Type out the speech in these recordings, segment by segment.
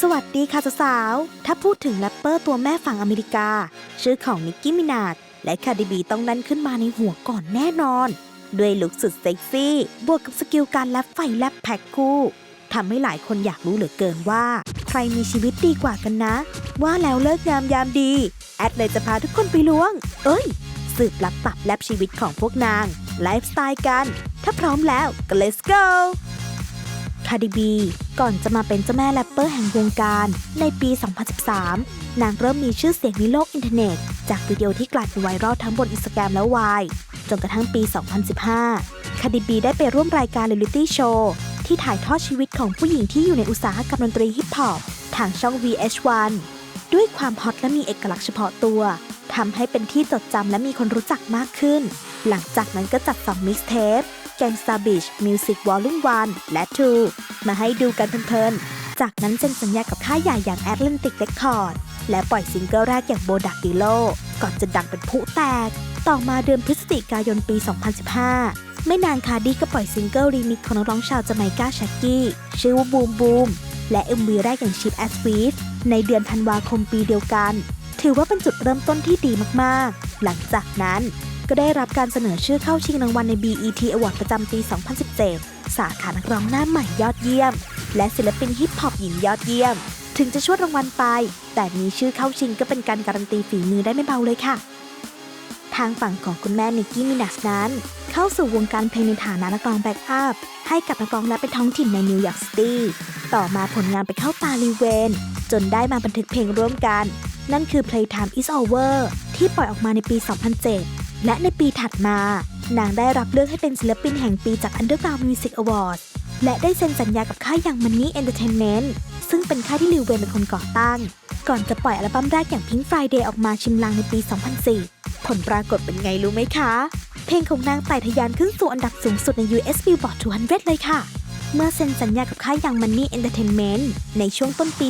สวัสดีค่ะสาวๆ ถ้าพูดถึงแรปเปอร์ตัวแม่ฝั่งอเมริกา ชื่อของนิกกี้มินาดและคาร์ดิบีต้องดันขึ้นมาในหัวก่อนแน่นอน ด้วยลุคสุดเซ็กซี่ บวกกับสกิลการแรปไฟแรปแพ็คคู่ทำให้หลายคนอยากรู้เหลือเกินว่า ใครมีชีวิตดีกว่ากันนะ ว่าแล้วเลิกงามยามดี แอดเลยจะพาทุกคนไปล้วง เอ้ย สืบลับตับแลบชีวิตของพวกนาง ไลฟ์สไตล์กัน ถ้าพร้อมแล้วก็ let's go คาร์ดิบี ก่อนจะมาเป็นเจ้าแม่แรปเปอร์แห่งวงการ ในปี 2013 นางเริ่มมีชื่อเสียงในโลกอินเทอร์เน็ต จากวิดีโอที่กลายเป็นไวรัลทั้งบนอินสตาแกรมและวายจนกระทั่งปี 2015 คาดิบีได้ไปร่วมรายการเรียลลิตี้โชว์ที่ถ่ายทอดชีวิตของผู้หญิงที่อยู่ในอุตสาหกรรมดนตรีฮิปฮอปทางช่อง VH1 ด้วยความฮอตและมีเอกลักษณ์เฉพาะตัวทำให้เป็นที่จดจำและมีคนรู้จักมากขึ้น หลังจากนั้นก็จัดสองมิกซ์เทป Gangsta Beach Music Volume 1และ 2 มาให้ดูกันเพลินๆ จากนั้นเซ็นสัญญากับค่ายใหญ่อย่าง Atlantic Record และปล่อยซิงเกิลแรกอย่าง Bodak Dilo ก่อนจะดังเป็นผุแตก ต่อมาเดือนพฤศจิกายนปี 2015 ไม่นานคาร์ดี้ก็ปล่อยซิงเกิลรีมิกของนักร้องชาวจาไมกาแชกกี้ชื่อว่าบูมบูมและ MV แรกอย่าง Cheap as w e e ในเดือนธันวาคมปีเดียวกัน ถือว่าเป็นจุดเริ่มต้นที่ดีมากๆ หลังจากนั้น ก็ได้รับการเสนอชื่อเข้าชิงรางวัลใน BET Award ประจำปี 2017 สาขานักร้องหน้าใหม่ยอดเยี่ยม และศิลปินฮิปฮอปหญิงยอดเยี่ยม ถึงจะชวดรางวัลไป แต่มีชื่อเข้าชิงก็เป็นการการันตีฝีมือได้ไม่เบาเลยค่ะ ทางฝั่งของคุณแม่นิกกี้มินัสนั้น เข้าสู่วงการเพลงในฐานะนักร้องแบ็กอัพให้กับนักร้องและเป็นท้องถิ่นในนิวยอร์กซิตี้ต่อมาผลงานไปเข้าตาลีเวน จนได้มาบันทึกเพลงร่วมกัน นั่นคือ Playtime is Over ที่ปล่อยออกมาในปี 2007 และในปีถัดมา นางได้รับเลือกให้เป็นศิลปินแห่งปีจาก Underground Music Awards และได้เซ็นสัญญากับค่ายอย่าง Money Entertainment ซึ่งเป็นค่ายที่ลิวเวนเป็นคนก่อตั้ง ก่อนจะปล่อยอัลบั้มแรกอย่าง Pink Friday ออกมาชิมลางในปี 2004 ผลปรากฏเป็นไงรู้ไหมคะ เพลงของนางไต่ทะยานขึ้นสู่อันดับสูงสุดใน US Billboard 200 เลยค่ะ เมื่อเซ็นสัญญากับค่ายอย่าง Money Entertainment ในช่วงต้นปี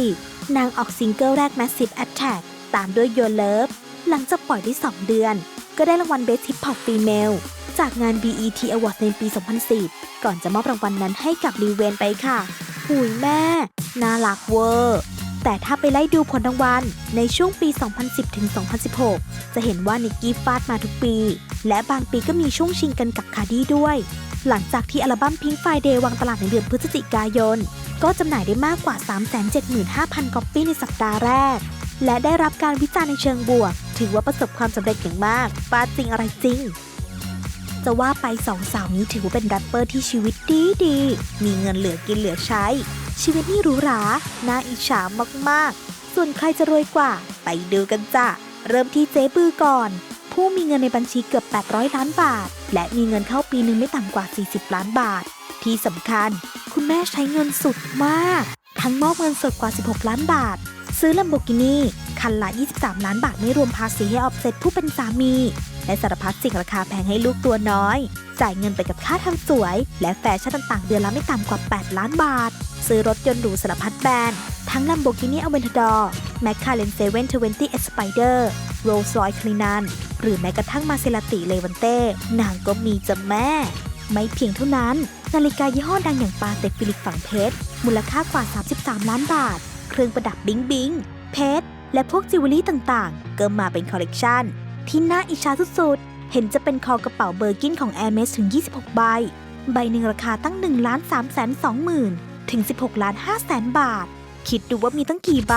2010นางออกซิงเกิลแรก Massive Attack ตามด้วย Your Love หลังจากปล่อยได้ 2 เดือน ก็ได้รางวัล Best Hip Hop Female จากงาน BET Awards ในปี 2010 ก่อนจะมอบรางวัลนนั้นให้กับลิวเวนไปค่ะหุยแม่ น่ารักเวอร์ แต่ถ้าไปไล่ดูผลรางวัลในช่วงปี 2010 ถึง 2016 จะเห็นว่านิกกี้ฟาดมาทุกปี และบางปีก็มีช่วงชิงกันกับคาร์ดี้ด้วย หลังจากที่อัลบั้ม Pink Friday วางตลาดในเดือนพฤศจิกายน ก็จำหน่ายได้มากกว่า 375,000 ก๊อปปี้ในสัปดาห์แรก และได้รับการวิจารณ์ในเชิงบวก ถือว่าประสบความสำเร็จอย่างมากฟาจริงอะไรจริง จะว่าไปสองสาวนี้ถือว่าเป็นแรปเปอร์ที่ชีวิตดีดี มีเงินเหลือกินเหลือใช้ ชีวิตนี่หรูหราน่าอิจฉามากๆ ส่วนใครจะรวยกว่า ไปดูกันจ้ะ เริ่มที่เจ๊บือก่อน ผู้มีเงินในบัญชีเกือบ 800 ล้านบาท และมีเงินเข้าปีหนึ่งไม่ต่ำกว่า 40 ล้านบาท ที่สำคัญ คุณแม่ใช้เงินสุดมาก ทั้งมอบเงินสดกว่า 16 ล้านบาท ซื้อลัมโบกินีคันละ 23 ล้านบาทไม่รวมภาษีให้ออฟเซ็ตผู้เป็นสามี และสารพัดสิ่งราคาแพงให้ลูกตัวน้อย จ่ายเงินไปกับค่าทำสวย และแฟชั่นต่างๆ เดือนละไม่ต่ำกว่า 8 ล้านบาท ซื้อรถยนต์หรูสารพัดแบรนด์ ทั้ง Lamborghini Aventador McLaren 720 Spider Rolls Royce c l i n a n หรือแม้กระทั่ง Maserati Levante นางก็มีจ้ะแม่ ไม่เพียงเท่านั้น นาฬิกายี่ห้อดังอย่างปาเต็กฟิลิปฝังเพชร มูลค่ากว่า 33 ล้านบาท เครื่องประดับบิงบิงเพชรและพวกจิวเวลรี่ต่างๆก็มาเป็นคอลเลกชันที่น่าอิจฉาสุดๆ เห็นจะเป็นคอกระเป๋าเบอร์กินของ a i r m e s ถึง 26 ใบ ใบหนึ่งราคาตั้ง 1 ล้าน3แสน2หมื่นถึง 16 ล้าน5แสนบาท คิดดูว่ามีตั้งกี่ใบ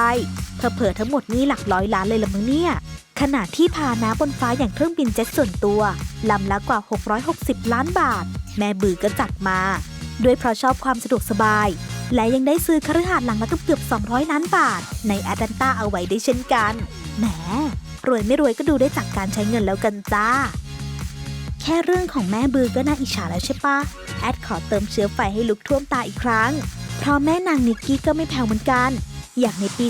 เผลอๆทั้งหมดนี่หลักร้อยล้านเลยละมึงเนี่ย ขณะที่พาน้าบนฟ้าอย่างเครื่องบินเจ็ตส่วนตัวลำละกว่า 660 ล้านบาท แม่บือก็จัดมา ด้วยเพราะชอบความสะดวกสบาย และยังได้ซื้อคฤหาสน์หลังละเกือบ200 ล้านบาท ในแอตแลนตาเอาไว้ได้เช่นกัน แหม รวยไม่รวยก็ดูได้จากการใช้เงินแล้วกันจ้า แค่เรื่องของแม่บือก็น่าอิจฉาแล้วใช่ปะแอดขอเติมเชื้อไฟให้ลุกท่วมตาอีกครั้ง เพราะแม่นางนิกกี้ก็ไม่แผ่วเหมือนกัน อย่างในปี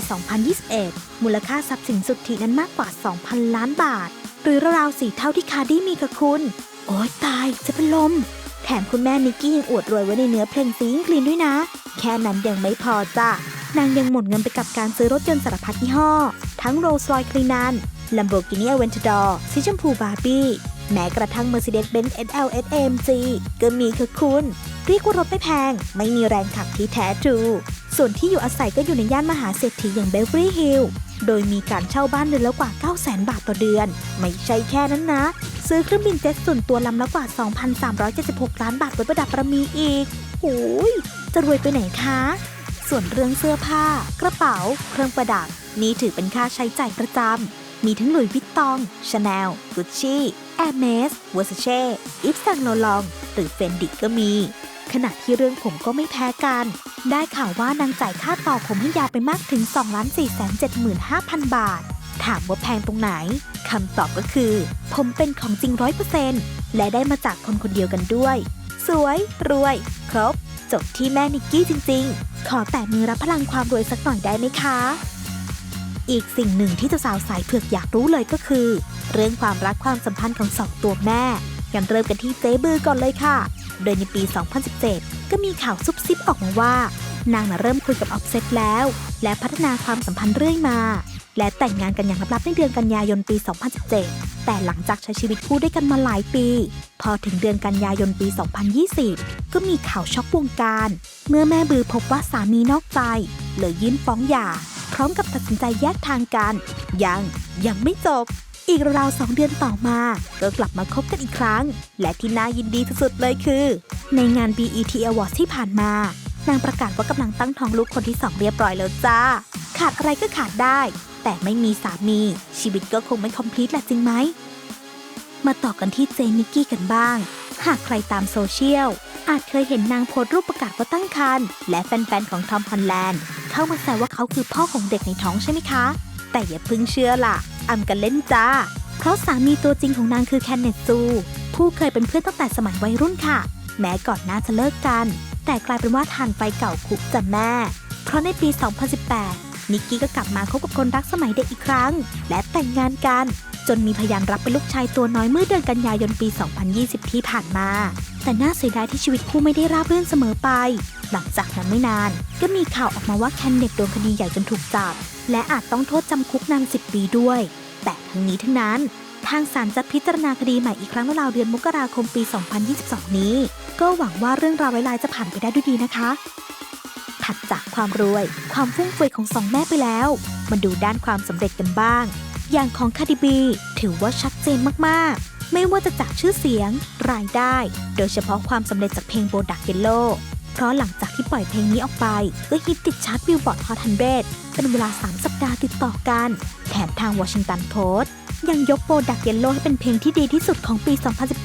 2021 มูลค่าทรัพย์สินสุทธินั้นมากกว่า 2,000 ล้านบาท หรือราวๆสี่เท่าที่คาร์ดี้มีกับคุณ โอ๊ยตายจะเป็นลม แถมคุณแม่นิกกี้ยังอวดรวยไว้ในเนื้อเพลงซิงคลีนด้วยนะ แค่นั้นยังไม่พอจ้ะนางยังหมดเงินไปกับการซื้อรถยนต์สารพัดยี่ห้อ ทั้ง Rolls Royce c l i n a n Lamborghini Aventador สีชมพูบาร์บี้ แม้กระทั่ง Mercedes-Benz SLS AMG ก็มีค่ะคุณ เรียกว่ารถไม่แพง ไม่มีแรงขับที่แท้ทรูส่วนที่อยู่อาศัยก็อยู่ในย่านมหาเศรษฐีอย่างเบ v ว r รี่ฮิลล์โดยมีการเช่าบ้านเดือนละกว่า 9 0 0 0 0 0 บาทต่อเดือน ไม่ใช่แค่นั้นนะ ซื้อเครื่องบินเจ็ตส่วนตัวลำละกว่า 2,376 ล้านบาทไว้ประดับประมีอีกโอ้ยจะรวยไปไหนคะ ส่วนเรื่องเสื้อผ้า กระเป๋า เครื่องประดับ นี่ถือเป็นค่าใช้จ่ายประจำ มีทั้งหลุยวิตตองชาแนลกุชชี่แอร์เมสวอร์ซเช่อิฟซังโลลอง หรือเฟนดิกก็มี ขณะที่เรื่องผมก็ไม่แพ้กัน ได้ข่าวว่านางจ่ายค่าต่อผมให้ยาวไปมากถึง 2 4 7 5 0 0 0 บาท ถามว่าแพงตรงไหน คำตอบก็คือ ผมเป็นของจริงร้อยเปอร์เซนต์และได้มาจากคนคนเดียวกันด้วย สวย รวย ครบ จบที่แม่นิกกี้จริง ๆ ขอแตะมือรับพลังความรวยสักหน่อยได้ไหมคะ อีกสิ่งหนึ่งที่เจ้าสาวสายเผือกอยากรู้เลยก็คือ เรื่องความรักความสัมพันธ์ของสองตัวแม่กันเริ่มกันที่เจ๊บือก่อนเลยค่ะ โดยในปี 2017 ก็มีข่าวซุบซิบออกมาว่า นางน่ะเริ่มคุยกับออฟเซตแล้ว และพัฒนาความสัมพันธ์เรื่อยมา และแต่งงานกันอย่างลับๆในเดือนกันยายนปี 2017 แต่หลังจากใช้ชีวิตคู่ด้วยกันมาหลายปี พอถึงเดือนกันยายนปี 2020 ก็มีข่าวช็อกวงการ เมื่อแม่บือพบว่าสามีนอกใจ เลยยื่นฟ้องหย่า พร้อมกับตัดสินใจแยกทางกัน ยัง ยังไม่จบ อีกราวสองเดือนต่อมา ก็กลับมาคบกันอีกครั้ง และที่น่ายินดีสุดๆเลยคือ ในงาน BET Awards ที่ผ่านมานางประกาศว่ากำลังตั้งท้องลูกคนที่สองเรียบร้อยแล้วจ้า ขาดอะไรก็ขาดได้ แต่ไม่มีสามี ชีวิตก็คงไม่คอมพลีทแหละจริงไหม มาต่อกันที่เจนิกกี้กันบ้าง หากใครตามโซเชียล อาจเคยเห็นนางโพสรูปประกาศว่าตั้งครรภ์และแฟนๆ ของทอมฮอลแลนด์ เข้ามาแซวว่าเขาคือพ่อของเด็กในท้องใช่ไหมคะ แต่อย่าเพิ่งเชื่อล่ะอำกันเล่นจ้า เพราะสามีตัวจริงของนางคือแคนเนตซูผู้เคยเป็นเพื่อนตั้งแต่สมัยวัยรุ่นค่ะ แม้ก่อนหน้าจะเลิกกัน แต่กลายเป็นว่าทานไฟเก่าคุกจ้ะแม่ เพราะในปี 2018 นิกกี้ก็กลับมาคบกับคนรักสมัยเด็กอีกครั้ง และแต่งงานกัน จนมีพยานรับเป็นลูกชายตัวน้อยเมื่อเดือนกันยายนปี 2020 ที่ผ่านมา แต่น่าเสียดายที่ชีวิตคู่ไม่ได้ราบรื่นเสมอไป หลังจากนั้นไม่นาน ก็มีข่าวออกมาว่าแคนเนตโดนคดีใหญ่จนถูกจับ และอาจต้องโทษจำคุกนาน10 ปีด้วย แต่ทั้งนี้ทั้งนั้นทางศาลจะพิจารณาคดีใหม่อีกครั้งราวเดือนมกราคมปี 2022 นี้ ก็หวังว่าเรื่องราวร้ายๆจะผ่านไปได้ด้วยดีนะคะ ถัดจากความรวย ความฟุ่มเฟือยของสองแม่ไปแล้ว มาดูด้านความสำเร็จกันบ้าง อย่างของคาดิบี ถือว่าชัดเจนมากๆ ไม่ว่าจะจากชื่อเสียง รายได้ โดยเฉพาะความสำเร็จจากเพลงโบดักเกโลเพราะหลังจากที่ปล่อยเพลงนี้ออกไป ก็ฮิตติดชาร์ตบิลบอร์ดฮอตฮันเดเป็นเวลา 3 สัปดาห์ติดต่อกัน แถมทางวอชิงตันโพสต์ยังยกโบดักเยลโลให้เป็นเพลงที่ดีที่สุดของปี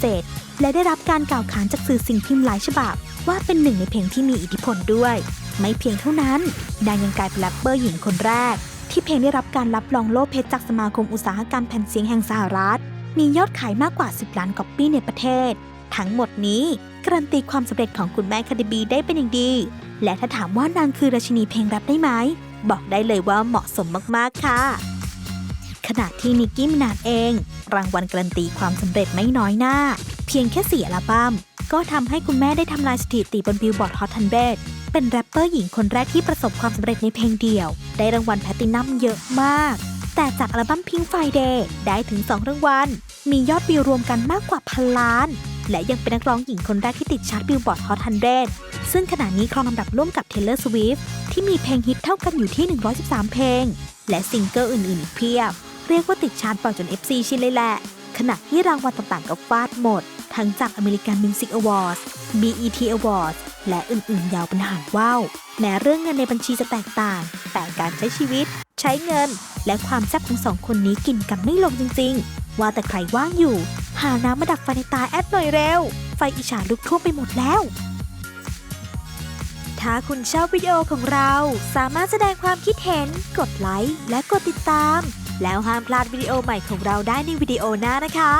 2017 และได้รับการกล่าวขานจากสื่อสิ่งพิมพ์หลายฉบับ ว่าเป็นหนึ่งในเพลงที่มีอิทธิพลด้วย ไม่เพียงเท่านั้น นางยังกลายเป็นแรปเปอร์หญิงคนแรก ที่เพลงได้รับการรับรองโล่เพชรจากสมาคมอุตสาหกรรมแผ่นเสียงแห่งสหรัฐ มียอดขายมากกว่า 10 ล้านก๊อปปี้ในประเทศ ทั้งหมดนี้การันตีความสำเร็จของคุณแม่คาดิบีได้เป็นอย่างดี และถ้าถามว่านางคือราชินีเพลงแรปได้ไหม บอกได้เลยว่าเหมาะสมมากๆค่ะ ขณะที่นิกกี้มินาดเอง รางวัลการันตีความสำเร็จไม่น้อยหน้า เพียงแค่สี่อัลบั้มก็ทำให้คุณแม่ได้ทำลายสถิติบนบิลบอร์ดฮอตทันเบ เป็นแรปเปอร์หญิงคนแรกที่ประสบความสำเร็จในเพลงเดี่ยว ได้รางวัลแพลตินัมเยอะมาก แต่จากอัลบั้ม Pink Friday ได้ถึง 2 รางวัล มียอดวิวรวมกันมากกว่าพันล้าน และยังเป็นนักร้องหญิงคนแรกที่ติดชาร์ตบิลบอร์ดฮอตทันเดซึ่งขณะนี้ครองลำดับร่วมกับ Taylor Swift ที่มีเพลงฮิตเท่ากันอยู่ที่ 113 เพลง และซิงเกิลอื่นๆอีกเพียบ เรียกว่าติดชาร์ตบ่อยจน FC ชินเลยแหละ ขณะที่รางวัลต่างๆก็ฟาดหมด ทั้งจาก American Music Awards BET Awards และอื่นๆ ยาวเป็นหางว่าวแม้เรื่องเงินในบัญชีจะแตกต่าง แต่การใช้ชีวิต ใช้เงิน และความแซ่บของสองคนนี้กินกันไม่ลงจริงๆ ว่าแต่ใครว่างอยู่ หาน้ำมาดับไฟในตาแอดหน่อยเร็ว ไฟอิจฉาลุกท่วมไปหมดแล้ว ถ้าคุณชอบวิดีโอของเรา สามารถแสดงความคิดเห็น กดไลค์และกดติดตาม แล้วห้ามพลาดวิดีโอใหม่ของเราได้ในวิดีโอหน้านะคะ